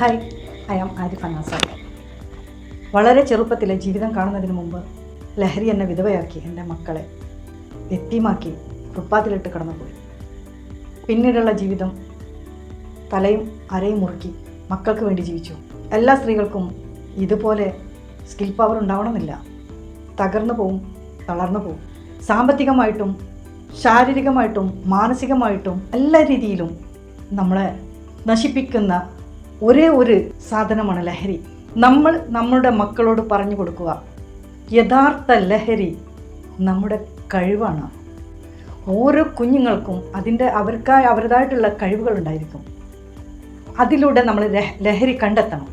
Hi I am Arif അന്നാസാർ വളരെ ചെറുപ്പത്തിലെ ജീവിതം കാണുന്നതിന് മുമ്പ് ലഹരി എന്നെ വിധവയാക്കി എന്റെ മക്കളെ എത്തിമാക്കി ഫുട്പാത്തിലിട്ട് കടന്നുപോയി. പിന്നീടുള്ള ജീവിതം തലയും അരയും മുറുക്കി മക്കൾക്ക് വേണ്ടി ജീവിച്ചു. എല്ലാ സ്ത്രീകൾക്കും ഇതുപോലെ സ്കിൽ പവർ ഉണ്ടാവണമെന്നില്ല. തകർന്നു പോവും തളർന്നു പോവും. സാമ്പത്തികമായിട്ടും ശാരീരികമായിട്ടും മാനസികമായിട്ടും എല്ലാ രീതിയിലും നമ്മളെ നശിപ്പിക്കുന്ന ഒരേ ഒരു സാധനമാണ് ലഹരി. നമ്മൾ നമ്മുടെ മക്കളോട് പറഞ്ഞു കൊടുക്കുക. യഥാർത്ഥ ലഹരി നമ്മുടെ കഴിവാണ്. ഓരോ കുഞ്ഞുങ്ങൾക്കും അതിന്റെ അവർക്കായി അവരുടേതായിട്ടുള്ള കഴിവുകളുണ്ടായിരിക്കും അതിലൂടെ നമ്മൾ ലഹരി കണ്ടെത്തണം.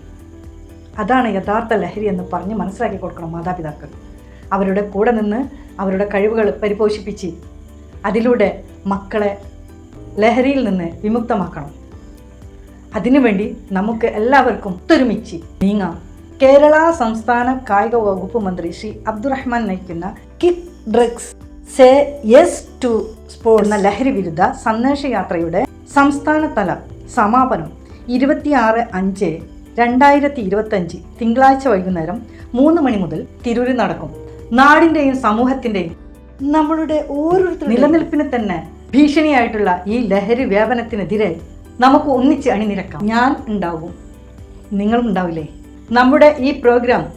അതാണ് യഥാർത്ഥ ലഹരി എന്ന് പറഞ്ഞ് മനസ്സിലാക്കി കൊടുക്കണം മാതാപിതാക്കൾ. അവരുടെ കൂടെ നിന്ന് അവരുടെ കഴിവുകൾ പരിപോഷിപ്പിച്ച് അതിലൂടെ മക്കളെ ലഹരിയിൽ നിന്ന് വിമുക്തമാക്കണം. അതിനുവേണ്ടി നമുക്ക് എല്ലാവർക്കും ഒത്തൊരുമിച്ച് നീങ്ങാം. കേരള സംസ്ഥാന കായിക വകുപ്പ് മന്ത്രി ശ്രീ അബ്ദുറഹ്മാൻ നയിക്കുന്ന kick drugs say yes to sports എന്ന ലഹരി വിരുദ്ധ സന്ദേശയാത്രയുടെ സംസ്ഥാനതല സമാപനം ഇരുപത്തിയാറ് അഞ്ച് രണ്ടായിരത്തി ഇരുപത്തഞ്ച് തിങ്കളാഴ്ച വൈകുന്നേരം മൂന്ന് മണി മുതൽ തിരൂരിൽ നടക്കും. നാടിന്റെയും സമൂഹത്തിന്റെയും നമ്മളുടെ ഓരോരുത്തരും നിലനിൽപ്പിന് തന്നെ ഭീഷണിയായിട്ടുള്ള ഈ ലഹരി വ്യാപനത്തിനെതിരെ നമുക്ക് ഒന്നിച്ച് അണിനിരക്കാം. ഞാൻ ഉണ്ടാവും. നിങ്ങളും ഉണ്ടാവില്ലേ? നമ്മുടെ ഈ പ്രോഗ്രാം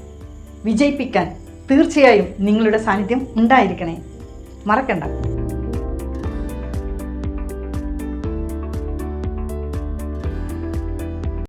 വിജയിപ്പിക്കാൻ തീർച്ചയായും നിങ്ങളുടെ സാന്നിധ്യം ഉണ്ടായിരിക്കണേ. മറക്കണ്ട.